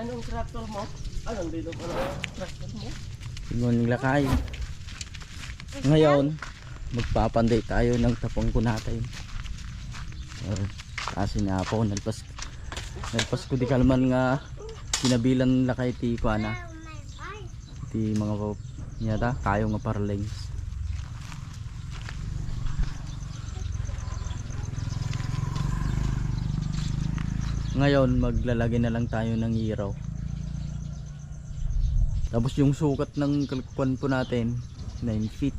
Anong tractor mo? Nandito pala yung tractor mo. Tingnan lakay. Ngayon, magpapanday tayo ng tapong kunatay. Uh, kasi na ako, nalpas, nalpas ko di kalman nga kinabilan lakay ti kuana. Ti mga ko nyata, kayo nga parlings. Ngayon, maglalagay na lang tayo ng hiraw. Tapos yung sukat ng kalkuan po natin 9 feet.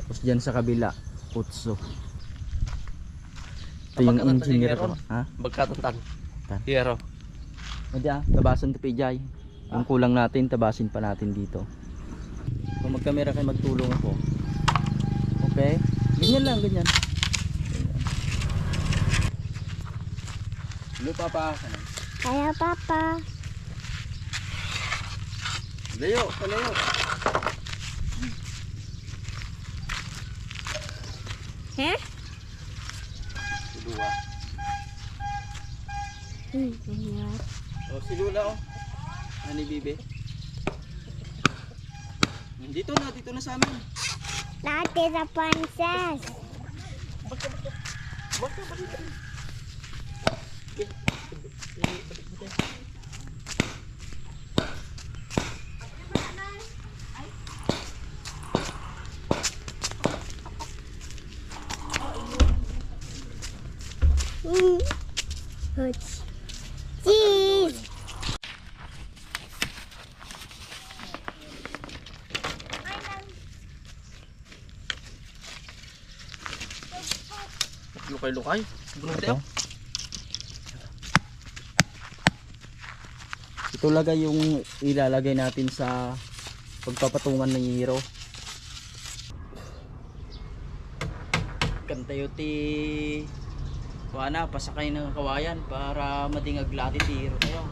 Tapos dyan sa kabila 8. Ito yung engineer ko. Ha? Magkatatan. Tan. Hero. Hindi ah, tabasan to Pijay. Yung kulang natin, tabasin pa natin dito. Kung magkamera kayo magtulong ako. Okay? Ganyan lang. Ganyan. Hello papa. Kaya papa. Layo, palayo. He? Dua. Hmm, ganyan. Oh, si Lula oh. Ani Bibi. Dito na, dito na sa amin. Dati sa princess. Hmm. Cheese. Cheese. Lukay-lukay. Bunong tayo. Ito lagay yung ilalagay natin sa pagpapatungan ng hero. Kantayo ti pasakay ng kawayan para madingag lati ti hero tayo.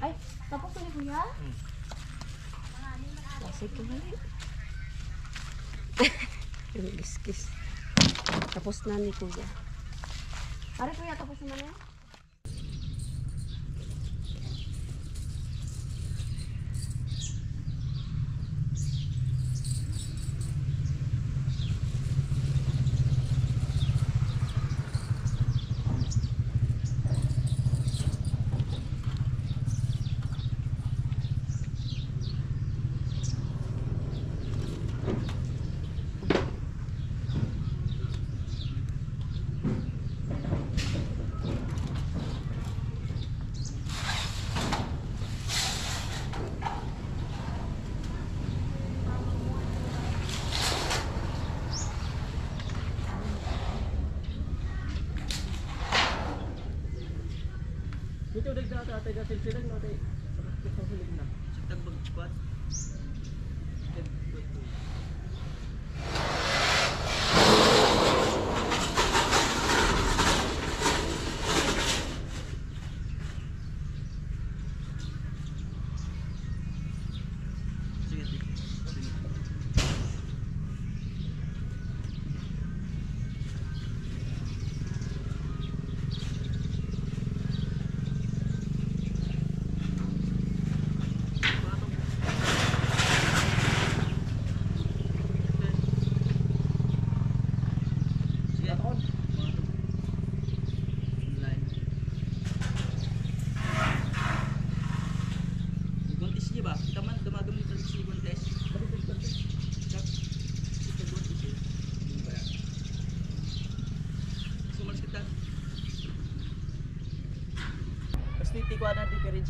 Ay, kuya? Kasi ko balik. Yung kiskis. Tapos na ni kuya. Pare kuya, tapos na na yan? Dito dagdata tayo dati sila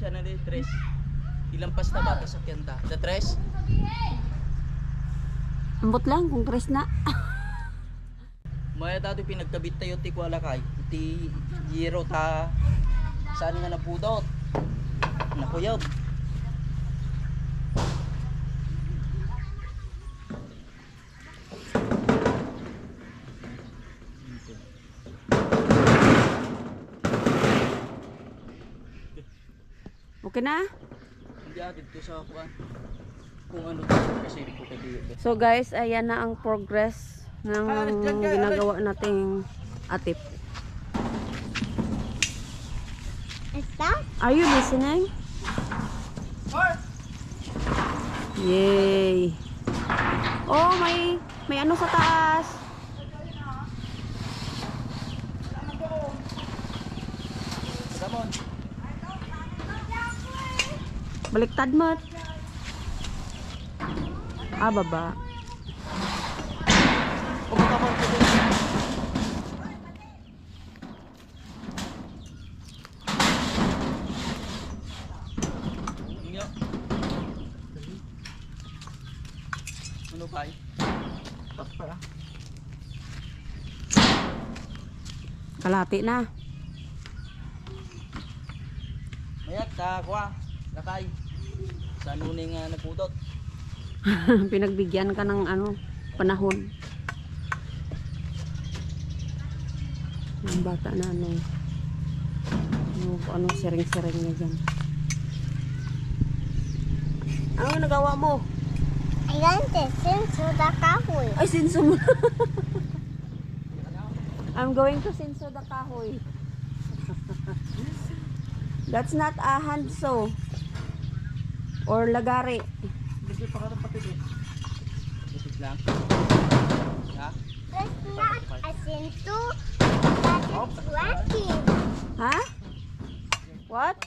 na diferensya na ni Tres. Ilang pasta ba sa kenta? The Tres? Ambot lang kung tres na. Maya dati pinagkabit tayo ti kwala kay. Ti yero ta saan nga napudot. Nakuyab. Okay na? Hindi atid ko sa kuan. Kung ano to kasi ko kadiyo. So guys, ayan na ang progress ng ginagawa nating atip. Are you listening? Yay! Oh, may may ano sa taas. Baliktad mo. Ah, baba. Ano eh? Tapos Kalati na. Mayat ka kwa. Lakay. Sa nuning uh, nagpudot. Pinagbigyan ka ng ano, panahon. Yung bata na ano, ano, ano sering-sering niya dyan. Ano nagawa mo? Ayan, tesin, suda kahoy. Ay, sinso mo. I'm going to sinso the kahoy. That's not a handso. Or lagari. Hindi pa ka pati eh. Isip lang. Ha? That's not a sinto, that is working. Ha? What?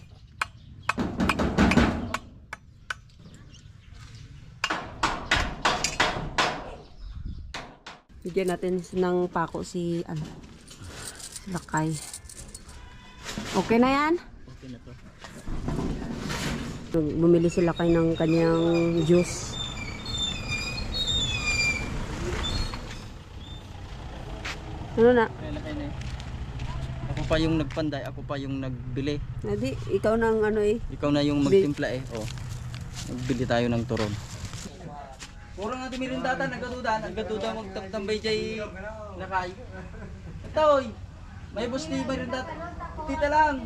Bigyan natin ng pako si ano, si Lakay. Okay na yan? Okay na to. Bumili si Lakay ng kanyang juice. Ano na? Na. Ako pa yung nagpanday, ako pa yung nagbili. Nadi, ikaw nang ano eh. Ikaw na yung magtimpla eh. Oh. Nagbili tayo ng turon. Puro nga timirindatan, nagaduda, nagaduda magtambay jay nakay. Itoy, may bus ni mirindata. Tita lang.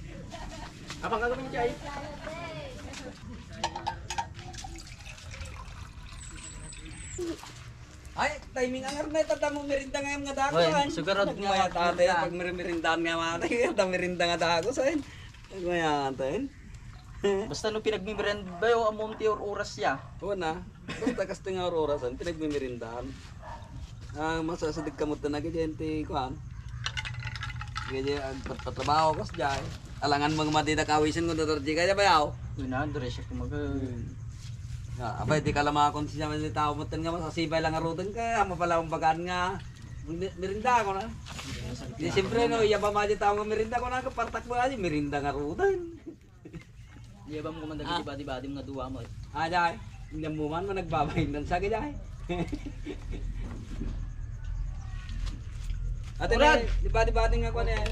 gawin chay? Ay, timing ang arnay tata mo merinda ngayon nga dako Oy, kan. sugarod nga tate merinda. pag merindahan nga matay, ta merinda nga dako sa in. Nagmaya tate. Basta nung pinagmimirinda ba yung amonti or oras ya? Oo na. Basta kasting nga orasan pinagmimirindahan. Ah, masasadig kamot na nagajente kuan. Kaya ang patrabaho kas jay. Alangan mga madida kawisin ko dotorji kaya bayaw. Yun na, dire siya kumag... Ah, abay di kala makakon siya man tao mo nga masasibay lang arutan ka, amo pala ang bagaan nga. Mirinda ko na. Di siyempre no, iya pa maji tao nga mirinda ko na kapartak mo aja mirinda nga rutan. Di ba mo kumandag di badi-badi mga duwa mo eh. Ah, jay. Hindi mo man mo nagbabayin ng sagi jay. Ate di ba di ba nga ko na yan?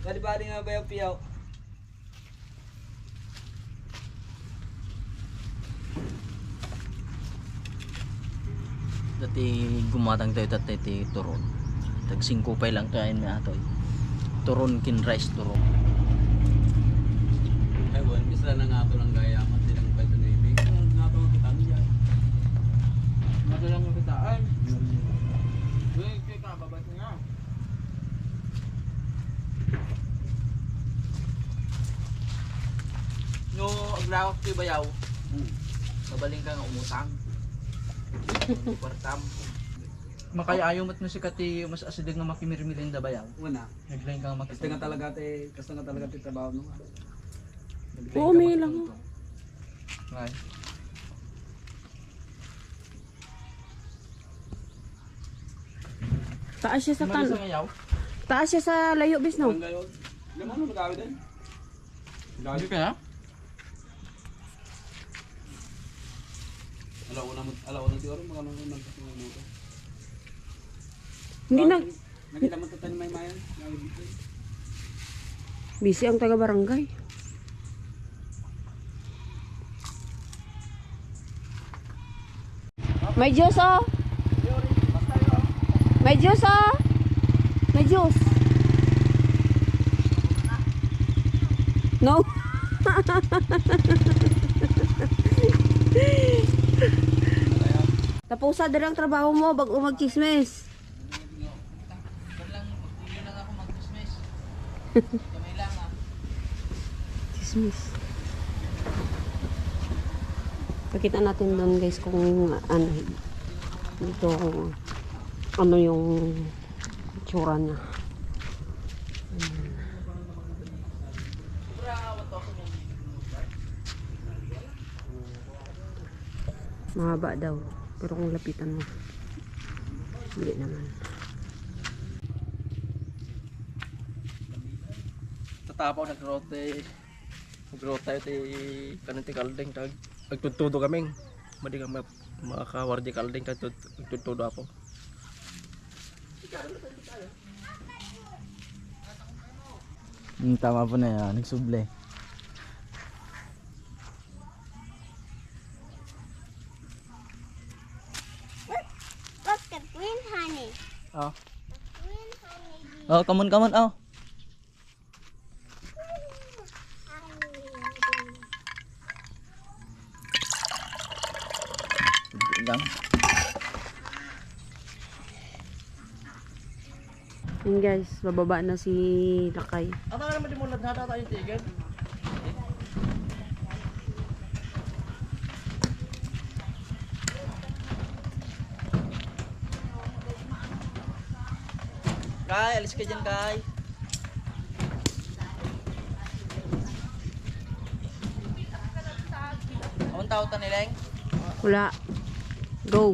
Ba di ba nga bayaw piyaw? Dati gumatang tayo dati ti turon. tag 5 pa lang kain na ato turon kin rice turon Ay, buwan, misla na nga ito ng gaya. Mati lang pa ito na ibig. Ang nga ito kita niya. Madalang yung kitaan. Uy, kaya babat nga. No, aglawak ko bayaw. Hmm. Mabaling ka nga umutang. Partam. Makaya ayaw mat mo si Kati mas asidig nga makimirmilin da bayaw. Una. Naglain ka nga Kasi nga talaga te, kasi nga talaga te trabaho no. Oo, may lang. Ngay. Taas siya sa ayaw. Taas siya sa layo bis no. Ang gayon. Lemon ano magawi din? Hindi ka na? Alaw na na siguro mga nang kasi mo. Hindi na Nakita mo tatan may mayan. Busy ang taga barangay. May juice oh. May juice oh. May juice. No. Tapusa din ang trabaho mo bago magchismis. Chismis. Pakita natin doon guys kung ano dito ano yung tsura niya. Mahaba daw. Pero kung lapitan mo, hindi naman. Tatapaw nagrote. Nagrote tayo ti kanang ti kaldeng tag. Nagtutudo kaming. Madi ka ma makakawardi kaldeng tag nagtutudo ako. Hmm, tama po na yan, nagsuble. Oh. Honey. Oh, come on, come on, oh. Lang. Yun guys, bababa na si Lakay. Ata naman di mo nadhata tayo tigil. Kay, alis ka dyan, Kay. Ang tao ta nileng? Wala. Go.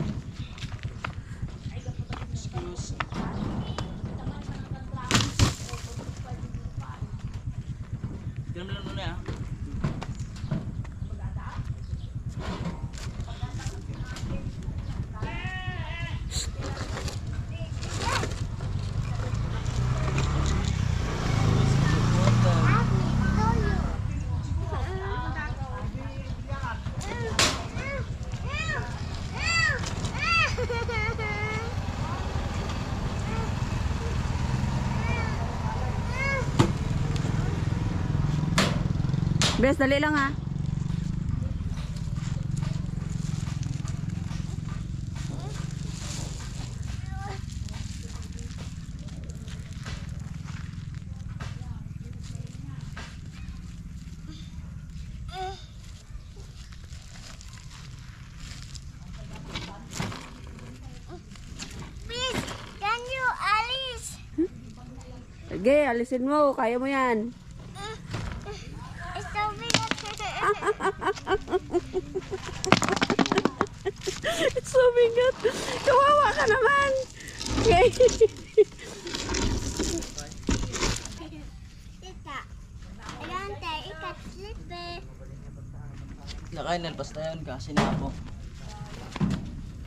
Tignan mo lang muna ah. Bes, dali lang ha. Sige, alisin mo. Kaya mo yan. It's so big. It's so bigat. Kawawa ka naman. Okay. Tita, I don't think it can slip it. Lakay, nalpas na yun kasi na ako.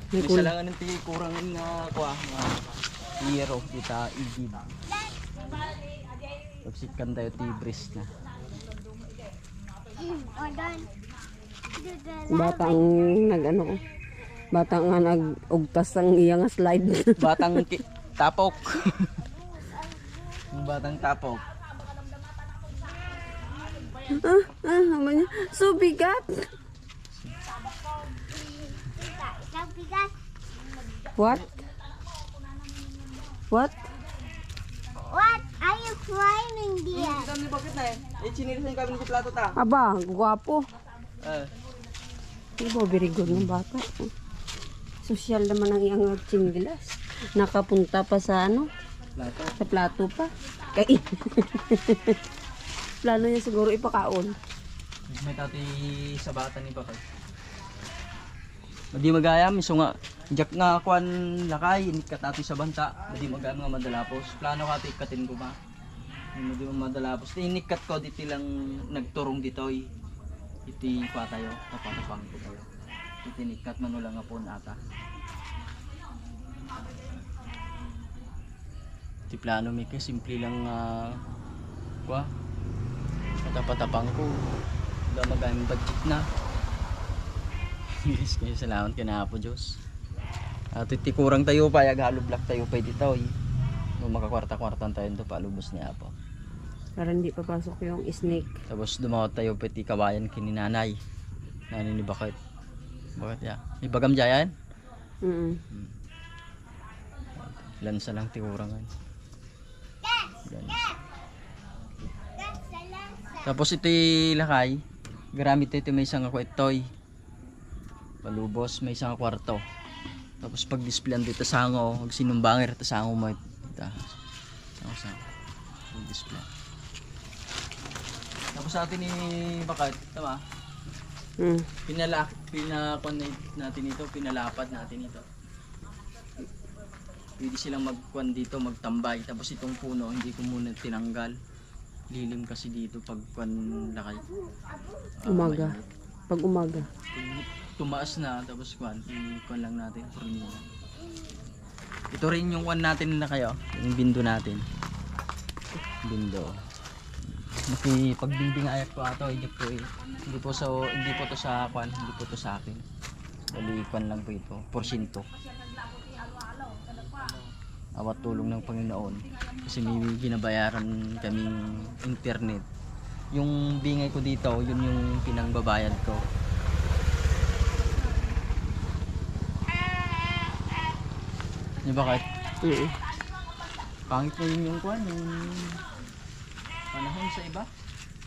May Isa kul- lang ang ti kurang nga kuha nga hero kita igib. Pagsikan tayo ti bris na. Oh. Do the Batang nag ano. Batang nga nag-ugtas ang iyang slide. Batang tapok. batang tapok. Ah, ah, naman niya. So bigat. What? What? What are you climbing there? Dami bakit na eh? Eh, chinilisan yung kami ng plato ta. Aba, gwapo. Eh, Diba, very good ng bata. Social naman ang iyang chinggilas. Nakapunta pa sa ano? plato. Sa plato pa. Kay Plano niya siguro ipakaon. May tati sa bata ni Bakay. Madi magaya, miso nga. Jak nga kwan lakay, init ka tati sa banta. Madi magaya nga madalapos. Plano ka ti katin ko ba? Madi mo madalapos. Inikat ko diti lang nagturong ditoy. Iti patayo, tapatapang ko tayo. Iti nikat manulang nga po ata. Ti plano mi simple lang nga kwa patapatapang ko. Wala magaming budget na. yes, kaya salamat ka na po Diyos. At tikurang tayo pa, yag halo black tayo pa dito. Eh. No, makakwarta-kwartan tayo ito palubos ni Apo. Para hindi papasok yung snake. Tapos dumawat tayo pati kabayan kini nanay. Nanay ni Bakit. Bakit ya? Ibagam jayan? Mm Lansa lang tikurangan. Lansa. The lansa. Tapos ito lakay. Garamit ito may isang ako itoy. Palubos may isang kwarto. Tapos pag displayan dito sango, pag sinumbangir ito sango mo ito. Sango sango. Pag display. Tapos sa atin ni Bakat, tama? Mm. Pinala pinakonnect natin ito, pinalapad natin ito. Pwede silang magkuan dito, magtambay. Tapos itong puno, hindi ko muna tinanggal. Lilim kasi dito pag kuan lakay. Ah, Umaga. mainit. Pag umaga. Tumaas na, tapos kuan, i-kuan lang natin, purnilan. Ito rin yung kuan natin na kayo, yung bindo natin. Bindo. Maki pagbimbing ayat ko ato, hindi po eh. Hindi po sa hindi po to sa kuan, hindi po to sa akin. Bali lang po ito, porsyento. Awat tulong ng Panginoon. Kasi may binabayaran kaming internet. Yung bingay ko dito, yun yung pinangbabayad ko. Di ba kahit Mm. pangit na yun yung kuan, yung panahon sa iba.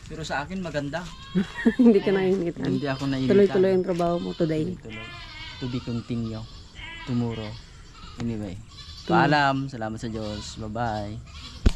Pero sa akin maganda. hindi ka naiingitan. Hindi ako nainitan. Tuloy-tuloy ang trabaho mo today. Tuloy. To be continue. Tomorrow. Anyway. Paalam. Salamat sa Diyos. Bye-bye.